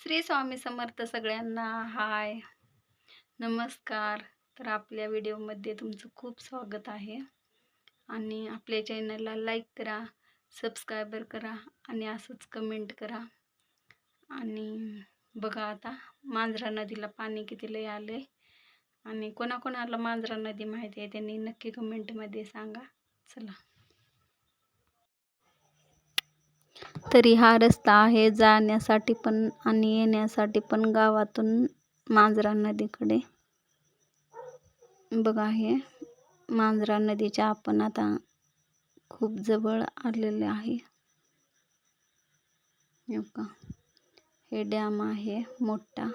श्री स्वामी समर्थ सगळ्यांना. हाय. नमस्कार. तर आपल्या व्हिडिओमध्ये तुमचं खूप स्वागत आहे. आणि आपल्या चॅनलला लाईक करा सबस्क्रायबर करा आणि असंच कमेंट करा. आणि बघा आता मांजरा नदीला पाणी किती लय आलं आहे आणि कोणाकोणाला मांजरा नदी माहिती आहे त्यांनी नक्की कमेंटमध्ये सांगा. चला. तरी हा रस्ता आहे जाण्यासाठी पण आणि येण्यासाठी पण गावातून मांजरा नदीकडे. बघा हे मांजरा नदीच्या आपण आता खूप जवळ आलेले आहे. का हे डॅम आहे मोठा.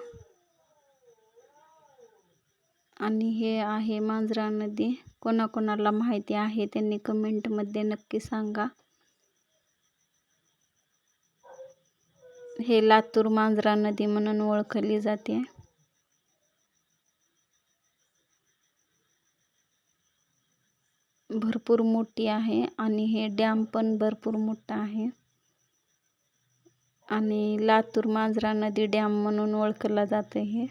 आणि हे आहे मांजरा नदी. कोणाकोणाला माहिती आहे त्यांनी कमेंटमध्ये नक्की सांगा. हे लातूर मांजरा नदी म्हणून ओळखली जाते. भरपूर मोठी आहे आणि हे डॅम पण भरपूर मोठा आहे. आणि लातूर मांजरा नदी डॅम म्हणून ओळखला जाते हे.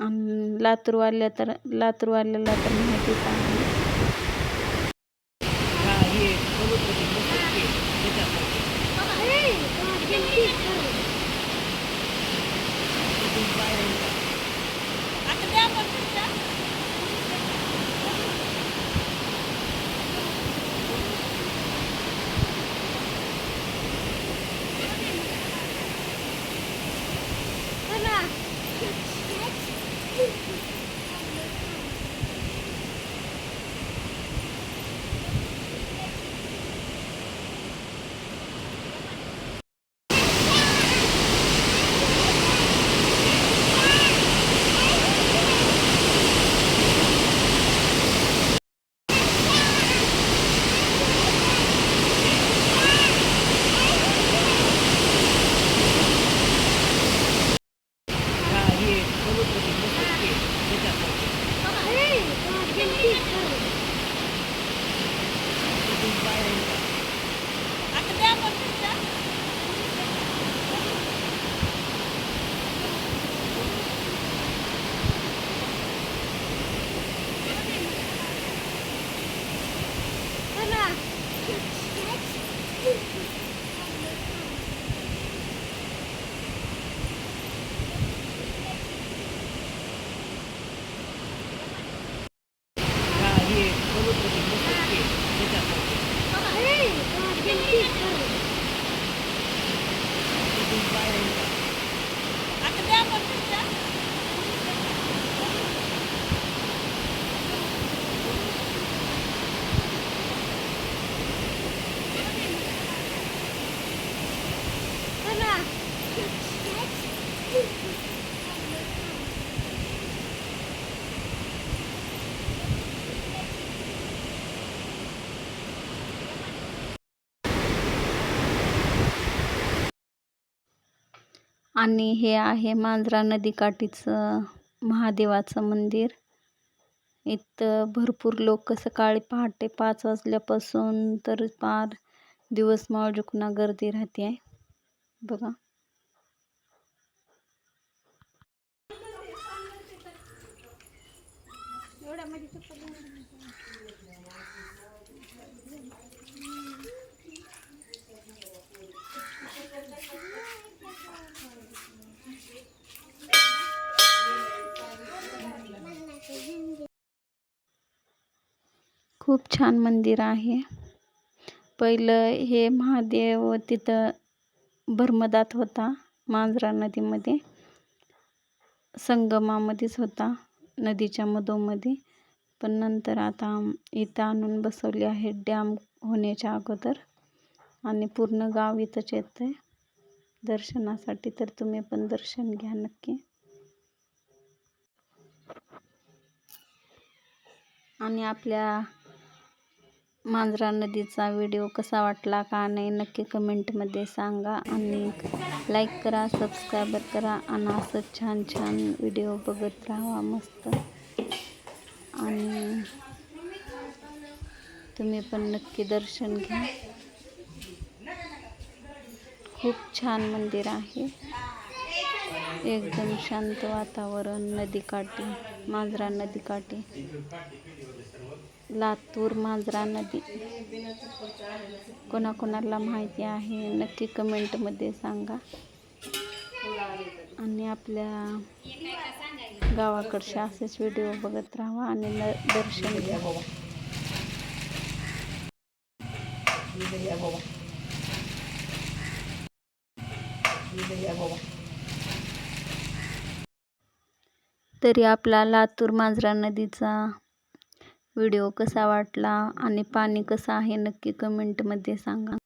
आणि लातूरवाल्या तर लातूरवाल्याला तर माहितीच आहे. आणि हे आहे मांजरा नदीकाठीचं महादेवाचं मंदिर. इथं भरपूर लोक सकाळी पहाटे पाच वाजल्यापासून तर पार दिवस मावळजुकना गर्दी राहते आहे बघा. खूप छान मंदिर आहे. पहिलं हे महादेव तिथं भरमदात होता मांजरा नदीमध्ये. संगमामध्येच होता नदीच्या मधोमध्ये पण नंतर आता इथं आणून बसवले आहे डॅम होण्याच्या अगोदर. आणि पूर्ण गाव इथंच येतं आहे दर्शनासाठी तर तुम्ही पण दर्शन घ्या नक्की. आणि आपल्या मांजरा नदीचा व्हिडिओ कसा वाटला का नाही नक्की कमेंटमध्ये सांगा आणि लाईक करा सबस्क्राईब करा आणि असं छान छान व्हिडिओ बघत राहा मस्त. आणि तुम्ही पण नक्की दर्शन घ्या. खूप छान मंदिर आहे. एकदम शांत वातावरण नदीकाठी मांजरा नदीकाठी लातूर मांजरा नदी. कोणाकोणाला माहिती आहे नक्की कमेंटमध्ये सांगा. आणि आपल्या गावाकडचे असेच व्हिडिओ बघत राहा आणि न दर्शन घ्या. तरी आपला लातूर मांजरा नदीचा व्हिडिओ कसा वाटला आणि पाणी कसं आहे नक्की कमेंटमध्ये सांगा.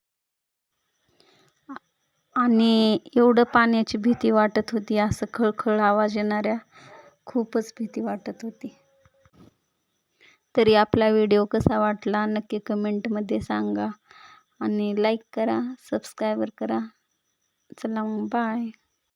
आणि एवढं पाण्याची भीती वाटत होती असं खळखळ आवाज येणाऱ्या खूपच भीती वाटत होती. तरी आपला व्हिडिओ कसा वाटला नक्की कमेंटमध्ये सांगा. आणि लाईक करा सबस्क्रायबर करा. चला मग बाय